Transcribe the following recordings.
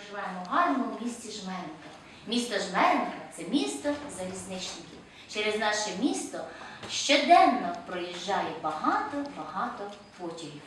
проживаємо в гарному місті Жменка. Місто Жменка це місто залізничників. Через наше місто щоденно проїжджає багато-багато потягів.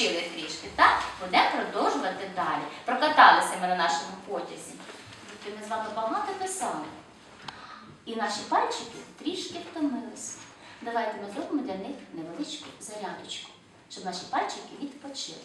Відпочили трішки, так? Будемо продовжувати далі. Прокаталися ми на нашому потязі. Ми з вами багато писали. І наші пальчики трішки втомилися. Давайте ми зробимо для них невеличку зарядочку, щоб наші пальчики відпочили.